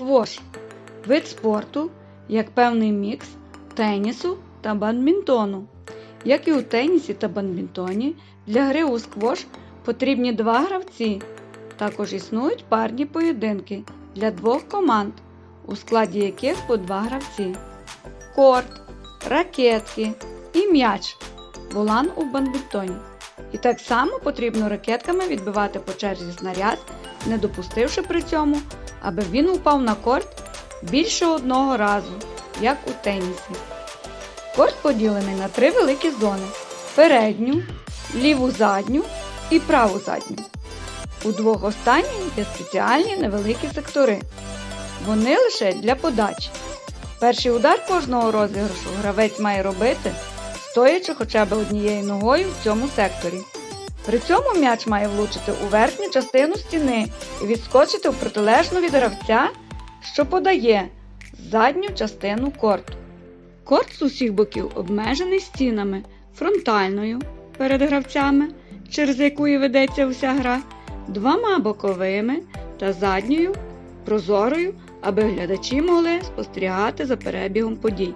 Сквош вид спорту як певний мікс тенісу та бадмінтону. Як і у тенісі та бадмінтоні, для гри у сквош потрібні два гравці. Також існують парні поєдинки для двох команд, у складі яких по два гравці. Корт, ракетки і м'яч. Волан у бадмінтоні. І так само потрібно ракетками відбивати по черзі снаряд, не допустивши при цьому, аби він упав на корт більше одного разу, як у тенісі. Корт поділений на три великі зони: передню, ліву задню і праву задню. У двох останніх є спеціальні невеликі сектори. Вони лише для подачі. Перший удар кожного розіграшу гравець має робити, стоячи хоча б однією ногою в цьому секторі. При цьому м'яч має влучити у верхню частину стіни і відскочити в протилежну від гравця, що подає задню частину корту. Корт з усіх боків обмежений стінами, фронтальною перед гравцями, через яку і ведеться вся гра, двома боковими та задньою прозорою, аби глядачі могли спостерігати за перебігом подій.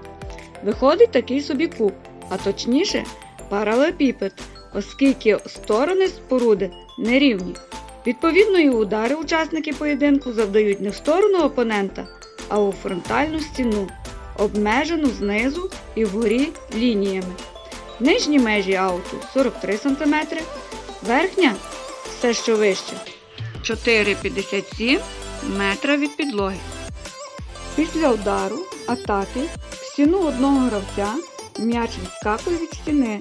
Виходить такий собі куб, а точніше паралепіпед, оскільки сторони споруди нерівні. Відповідно, і удари учасники поєдинку завдають не в сторону опонента, а у фронтальну стіну, обмежену знизу і вгорі лініями. Нижні межі ауту 43 см, верхня все що вище 4,57 метра від підлоги. Після удару атаки в стіну одного гравця м'яч відскакує від стіни,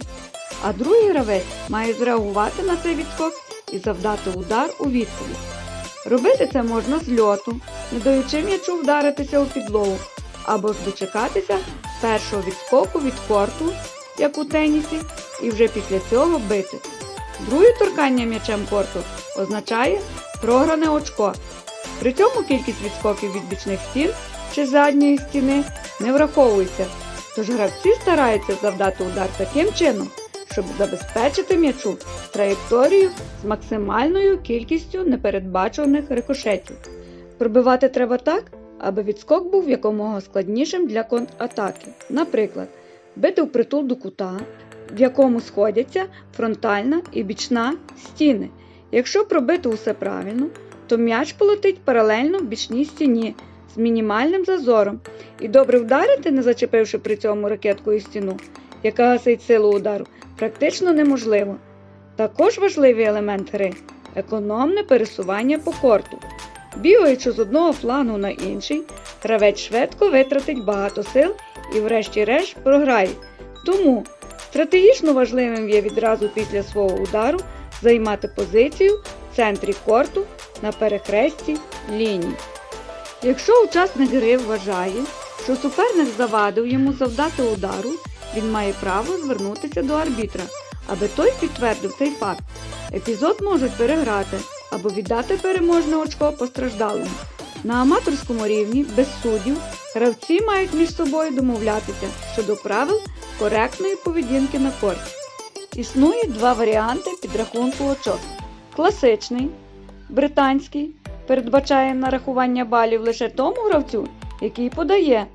а другий гравець має зреагувати на цей відскок і завдати удар у відповідь. Робити це можна з льоту, не даючи м'ячу вдаритися у підлогу, або ж дочекатися першого відскоку від корту, як у тенісі, і вже після цього бити. Друге торкання м'ячем корту означає програне очко. При цьому кількість відскоків від бічних стін чи задньої стіни не враховується, тож гравці стараються завдати удар таким чином, щоб забезпечити м'ячу траєкторію з максимальною кількістю непередбачуваних рикошетів. Пробивати треба так, аби відскок був якомога складнішим для контратаки. Наприклад, бити впритул до кута, в якому сходяться фронтальна і бічна стіни. Якщо пробити усе правильно, то м'яч полетить паралельно в бічній стіні з мінімальним зазором і добре вдарити, не зачепивши при цьому ракеткою стіну, яка гасить силу удару, практично неможливо. Також важливий елемент гри економне пересування по корту. Бігаючи з одного флангу на інший, гравець швидко витратить багато сил і, врешті-решт, програє. Тому стратегічно важливим є відразу після свого удару займати позицію в центрі корту на перехресті ліній. Якщо учасник гри вважає, що суперник завадив йому завдати удару, він має право звернутися до арбітра, аби той підтвердив цей факт. Епізод можуть переграти або віддати переможне очко постраждалому. На аматорському рівні без суддів гравці мають між собою домовлятися щодо правил коректної поведінки на корті. Існує два варіанти підрахунку очок. Класичний, британський, передбачає нарахування балів лише тому гравцю, який подає.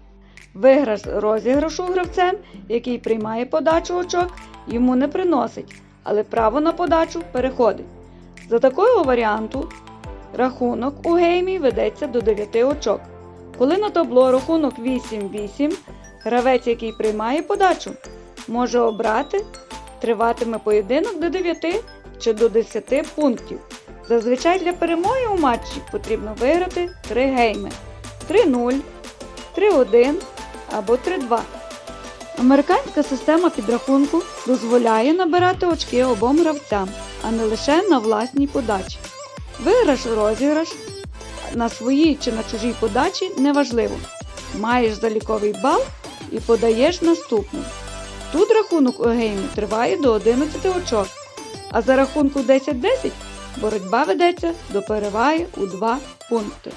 Виграш розіграшу гравцем, який приймає подачу очок, йому не приносить, але право на подачу переходить. За такого варіанту рахунок у геймі ведеться до 9 очок. Коли на табло рахунок 8-8, гравець, який приймає подачу, може обрати, триватиме поєдинок до 9 чи до 10 пунктів. Зазвичай для перемоги у матчі потрібно виграти 3 гейми 3-0, 3-1 або 3-2. Американська система підрахунку дозволяє набирати очки обом гравцям, а не лише на власній подачі. Виграш розіграш на своїй чи на чужій подачі неважливо. Маєш заліковий бал і подаєш наступний. Тут рахунок у геймі триває до 11 очок, а за рахунку 10-10 боротьба ведеться до переваги у 2 пункти.